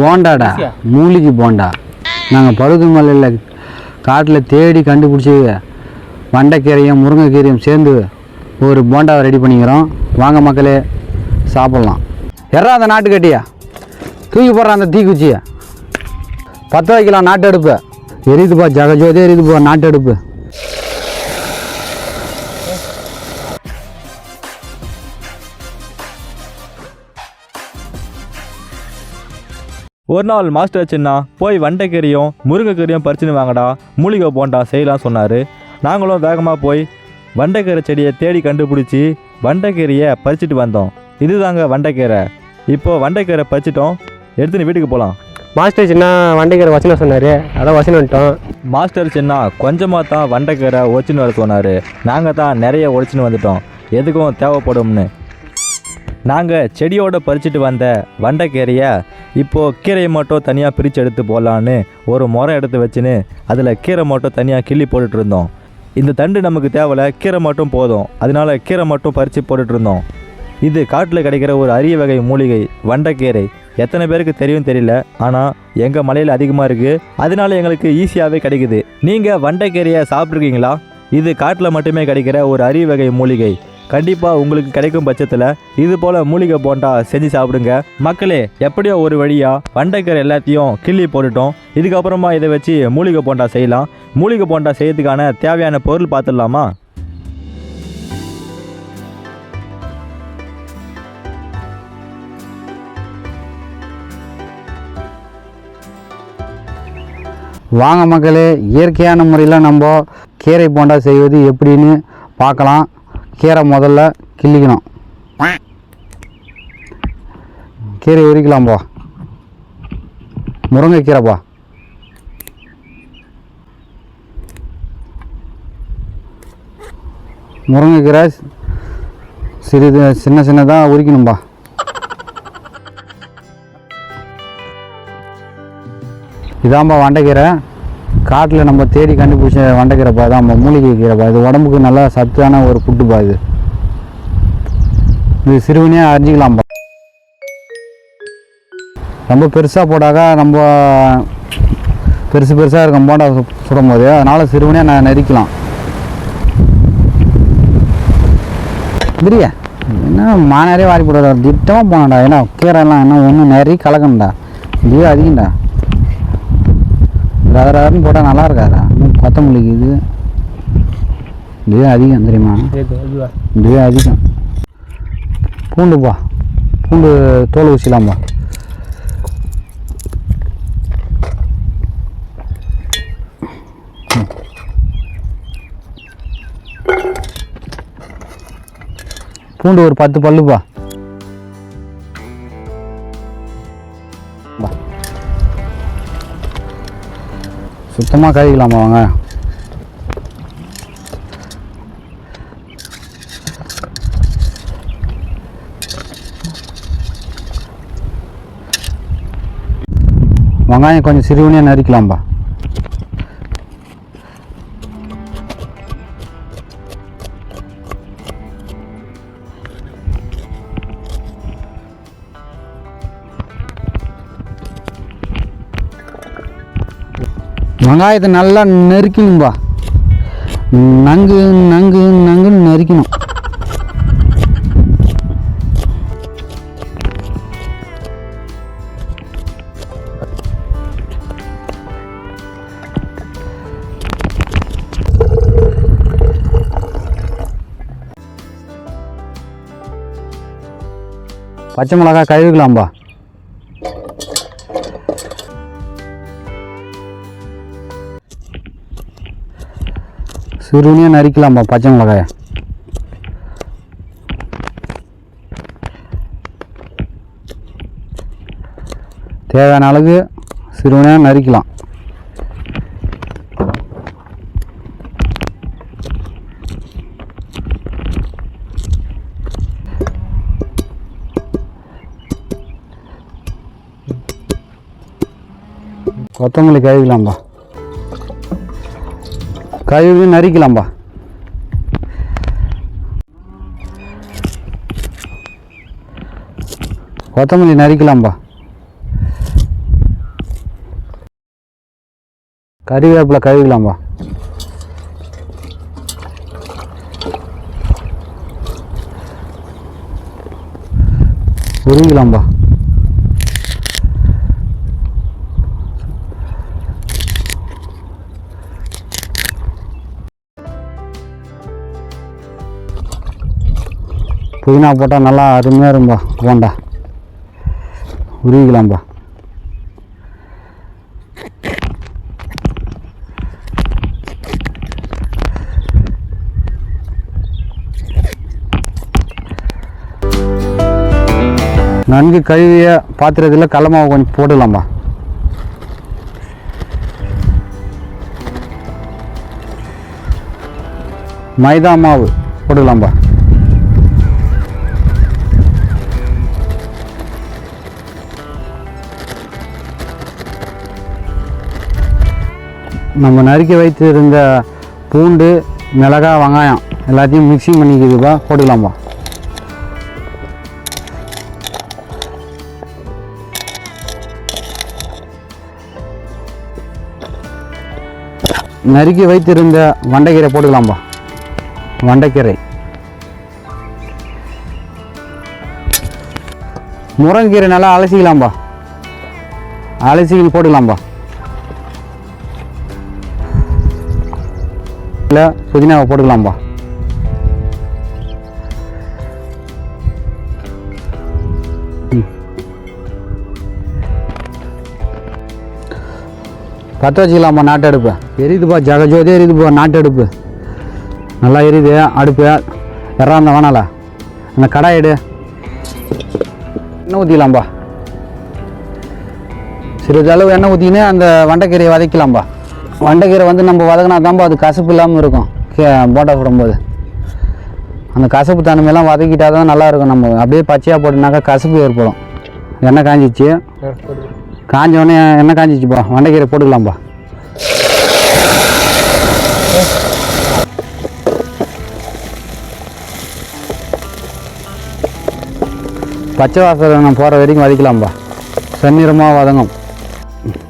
போண்டாடா. மூலிகை போண்டா. நாங்கள் பருது மலையில் காட்டில் தேடி கண்டுபிடிச்சி வண்டைக்கீரையும் முருங்கைக்கீரையும் சேர்ந்து ஒரு போண்டாவை ரெடி பண்ணிக்கிறோம். வாங்க மக்களே சாப்பிட்லாம். எறா அந்த நாட்டுக்கட்டியா தூக்கி போடுற அந்த தீக்குச்சியை. பற்ற வைக்கலாம் நாட்டு அடுப்பு எரியுதுப்பா ஜகஜோதே எரியுதுப்பா நாட்டு அடுப்பு ஒரு நாள் மாஸ்டர் சின்னா போய் வண்டைக்கறியும் முருங்கைக்கறியும் பறிச்சுன்னு வாங்கடா மூலிகை போண்டா செய்யலாம் சொன்னார். நாங்களும் வேகமாக போய் வண்டைக்கீரை செடியை தேடி கண்டுபிடிச்சி வண்டைக்கீரையை பறிச்சுட்டு வந்தோம். இதுதாங்க வண்டைக்கீரை. இப்போ வண்டைக்கீரை பறிச்சிட்டோம். எடுத்துன்னு வீட்டுக்கு போகலாம் மாஸ்டர் சின்ன வண்டிக்கிற வசனம் சொன்னார். அதான் வசனம் வந்துட்டோம். மாஸ்டர் சின்னா கொஞ்சமாக தான் வண்டைக்கீரை ஒச்சின்னு வர சொன்னார். நாங்கள் தான் நிறைய ஒழிச்சின்னு வந்துட்டோம். எதுக்கும் தேவைப்படும்னு. நாங்கள் செடியோடு பறிச்சுட்டு வந்த வண்டைக்கீரையை இப்போது கீரையை மட்டும் தனியாக பிரித்து எடுத்து போடலான்னு ஒரு முறை எடுத்து வச்சுன்னு அதில் கீரை மட்டும் தனியாக கிள்ளி போட்டுட்டு இருந்தோம். இந்த தண்டு நமக்கு தேவையில்ல கீரை மட்டும் போதும். அதனால கீரை மட்டும் பறித்து போட்டுட்டு இருந்தோம். இது காட்டில் கிடைக்கிற ஒரு அரிய வகை மூலிகை வண்டைக்கீரை. எத்தனை பேருக்கு தெரியும் தெரியல. ஆனால் எங்கள் மலையில் அதிகமாக இருக்குது அதனால எங்களுக்கு ஈஸியாகவே கிடைக்குது. நீங்கள் வண்டைக்கீரையை சாப்பிட்ருக்கீங்களா இது காட்டில் மட்டுமே கிடைக்கிற ஒரு அரிய வகை மூலிகை. கண்டிப்பாக உங்களுக்கு கிடைக்கும் பட்சத்தில் இது போல் மூலிகை போண்டா செஞ்சு சாப்பிடுங்க. மக்களே எப்படியோ ஒரு வழியாக வண்டைக்கீரை எல்லாத்தையும் கிள்ளி போட்டுட்டோம். இதுக்கப்புறமா இதை வச்சு மூலிகை போண்டா செய்யலாம். மூலிகை போண்டா செய்யறதுக்கான தேவையான பொருள் பார்த்துடலாமா? வாங்க மக்களே இயற்கையான முறையில் நம்ம கீரை போண்டா செய்வது எப்படின்னு பார்க்கலாம். கீரை முதல்ல கிள்ளிக்கணும். கீரை உரிக்கலாம்ப்பா முருங்கைக்கீரைப்பா முருங்கைக்கீரை சிறிது சின்ன சின்னதாக உரிக்கணும்பா இதாம்பா வண்டைக்கீரை. காட்டில் நம்ம தேடி கண்டுபிடிச்ச வண்டக்கிறப்பா தான் நம்ம மூலிகை கீரைப்பா இது உடம்புக்கு நல்லா சத்தான ஒரு புட்டுப்பா இது. இது சிறுவனையாக அரிஞ்சிக்கலாம்ப்பா ரொம்ப பெருசாக போட்டாக்கா நம்ம பெருசு பெருசாக இருக்கும் போண்டா சுடும் போது அதனால் சிறுவனையாக நான் நெரிக்கலாம். பிரியா என்ன மானாரே வாரி போடுறா திட்டமாக போனடா. ஏன்னா கீரைலாம் என்ன ஒன்றும் நிறைய கலக்கண்டா இது அதிகம்டா. ரக போட்டால் நல்லா இருக்காதா. கொத்தமல்லிக்கு இது இதுவே அதிகம் தெரியுமா? இதுவே அதிகம். பூண்டுப்பா பூண்டு தோல் ஊசிலாம்பா பூண்டு ஒரு பத்து பல்லுப்பா சுத்தமாக கழுவிக்கலாமா வாங்க? வெங்காயம் கொஞ்சம் சிறுவனையாக நறுக்கலாம்பா வெங்காயத்தை நல்லா நெருக்கணும்பா நங்கு நங்கு நங்குன்னு நெருக்கணும் பச்சை மிளகாய் கழுவிக்கலாம்பா. சிறுனியாக நறுக்கலாம்பா பச்சை மிளகாயை? தேவையான அளவுக்கு சிறுவனையாக நறுக்கலாம். கொத்தமல்லி கழுவிக்கலாம்பா கழுவி நரிக்கலாம்பா. கொத்தமல்லி நரிக்கலாம்பா. கறிவேப்பில கழுவிக்கலாம்பா. உருவிக்கலாம்பா. புதினா போட்டால் நல்லா அருமையாக இருக்கும்பா போண்டா உருவிக்கலாம்பா நன்கு கழுவிய பாத்திரத்தில் கடல மாவு கொஞ்சம் போடலாம்பா மைதா மாவு போடலாம்பா நம்ம நறுக்கி வைத்திருந்த பூண்டு மிளகாய் வெங்காயம் எல்லாத்தையும் மிக்சிங் பண்ணிக்குதுப்பா போட்டுக்கலாம்ப்பா நறுக்கி வைத்திருந்த வண்டைக்கீரை போட்டுக்கலாம்பா வண்டைக்கீரை. முருங்கீரை நல்லா அலசிக்கலாம்பா அலசி போட்டுக்கலாம்பா இல்லை புதினாவை போட்டுக்கலாம்பா. பற்ற வச்சுக்கலாம்ப்பா நாட்டு அடுப்பு. எரியுதுப்பா ஜகஜோதி எரியுதுப்பா நாட்டு அடுப்பு. நல்லா எரியுது அடுப்பு. இறா அந்த வேணால. அந்த கடாய் எடு. எண்ணெய் ஊற்றிக்கலாம்பா சிறிதளவு எண்ணெய் ஊற்றிக்கின்னு அந்த வண்டக்கீரையை வதக்கலாம்பா வண்டைக்கீரை வந்து நம்ம வதக்கினா தான்ப்பா அது கசப்பு இல்லாமல் இருக்கும். போட்டா போடும்போது அந்த கசப்பு தன்மையெல்லாம் வதக்கிட்டா தான் நல்லா இருக்கும் நம்ம. அப்படியே பச்சையாக போட்டுனாக்கா கசப்பு ஏற்படும். எண்ணெய் காஞ்சிச்சு. காஞ்சோடனே எண்ணெய் காஞ்சிச்சுப்பா. வண்டைக்கீரை போட்டுக்கலாம்ப்பா பச்சை வாசனை போகிற வரைக்கும் வதக்கலாம்ப்பா செந்நிறமாக வதங்கும்.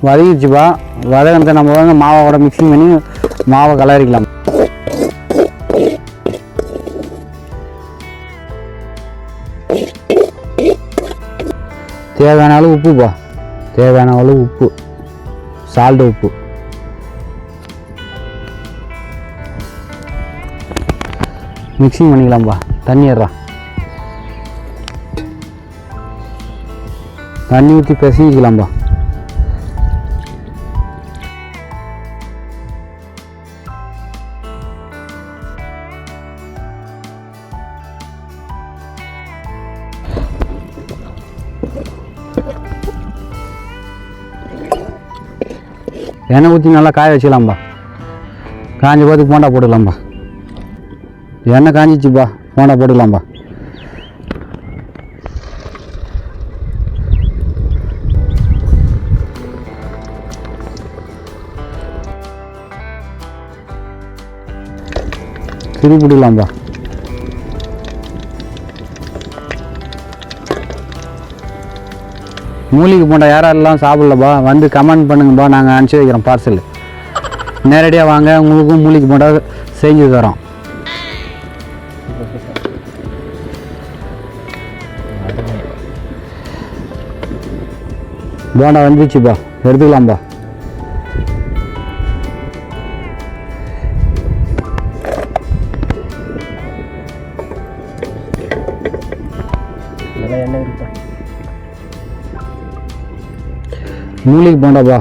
வதங்கிடுச்சுப்பா வதகனத்தை நம்ம வந்து மாவோட மிக்சிங் பண்ணி மாவை கலரிக்கலாம். தேவையான அளவு உப்புப்பா தேவையான அளவு உப்பு. சால்ட் உப்பு. மிக்சிங் பண்ணிக்கலாம்ப்பா தண்ணி ஏறா தண்ணி ஊற்றி பிசைஞ்சிக்கலாம்ப்பா எண்ணெய் ஊற்றி நல்லா காய வச்சுக்கலாம்ப்பா காஞ்ச போதுக்கு போண்டா போட்டுக்கலாம்பா. எண்ணெய் காஞ்சிச்சுப்பா போண்டா போட்டுக்கலாம்பா. திரி போட்டுக்கலாம்ப்பா மூலிகை போண்டா யாரெல்லாம் சாப்பிடலப்பா வந்து கமெண்ட் பண்ணுங்கப்பா நாங்கள் அனுப்பிச்சி வைக்கிறோம் பார்சல் நேரடியாக வாங்க உங்களுக்கும் மூலிகை போண்டா செஞ்சு தரோம். போண்டா வந்துச்சுப்பா எடுத்துக்கலாம்ப்பா மூலிகை போண்டாப்பா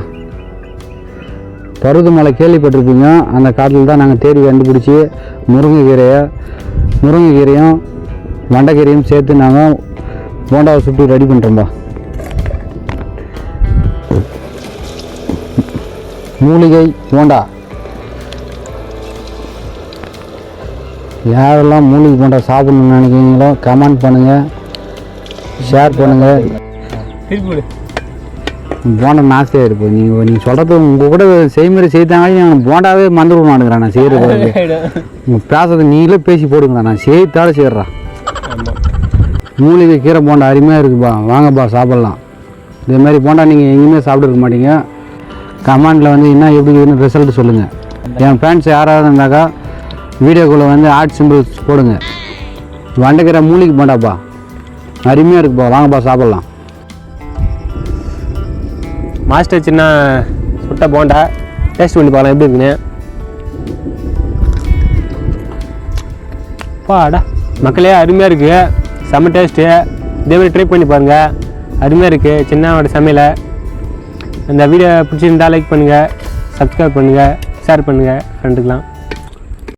பருவதமலை கேள்விப்பட்டிருப்பீங்க. அந்த காட்டில் தான் நாங்கள் தேடி கண்டுபிடிச்சி முருங்கைக்கீரையை முருங்கைக்கீரையும் வண்டக்கீரையும் சேர்த்து நாங்கள் போண்டாவை சுட்டு ரெடி பண்ணுறோம்பா மூலிகை போண்டா. யாரெல்லாம் மூலிகை போண்டா சாப்பிடணும்னு நினைக்கிறீங்களோ கமெண்ட் பண்ணுங்கள் ஷேர் பண்ணுங்கள் திருப்பி போண்டா நாஸ்தியாக இருப்போம் நீங்கள் நீங்கள் சொல்கிறது உங்கள் கூட செய்முறை செய்தாங்களே நான் போண்டாவே மறந்து விட மாட்டேங்கிறேன். நான் செய்கிறது நீங்கள் பேசுறது நீங்களே பேசி போடுங்களா நான் செய்தால செய்கிறேன் மூலிகை கீரை போண்டா அருமையாக இருக்குப்பா. வாங்கப்பா சாப்பிட்லாம். இதே மாதிரி போண்டா நீங்கள் எங்கேயுமே சாப்பிட்டுருக்க மாட்டீங்க. கமெண்டில் வந்து என்ன எப்படி இருக்குன்னு ரிசல்ட் சொல்லுங்கள் என் ஃப்ரெண்ட்ஸ் யாராவது இருந்தாக்கா வீடியோக்குள்ளே வந்து ஆர்ட் சிம்பிள்ஸ் போடுங்க. வண்டக்கிற மூலிகை போண்டாப்பா. அருமையாக இருக்குப்பா. வாங்கப்பா சாப்பிட்லாம். மாஸ்டர் சின்ன சுட்ட போண்டா. டேஸ்ட் பண்ணி பார்க்கலாம் எப்படி இருக்குன்னு. பாடா மக்களே அருமையாக இருக்குது செம்ம டேஸ்ட்டு இதே மாதிரி ட்ரை பண்ணி பாருங்கள் அருமையாக இருக்குது சின்னவோட சமையலை. இந்த வீடியோ பிடிச்சிருந்தா லைக் பண்ணுங்கள் சப்ஸ்கிரைப் பண்ணுங்கள் ஷேர் பண்ணுங்கள் ஃப்ரெண்டுக்கெலாம்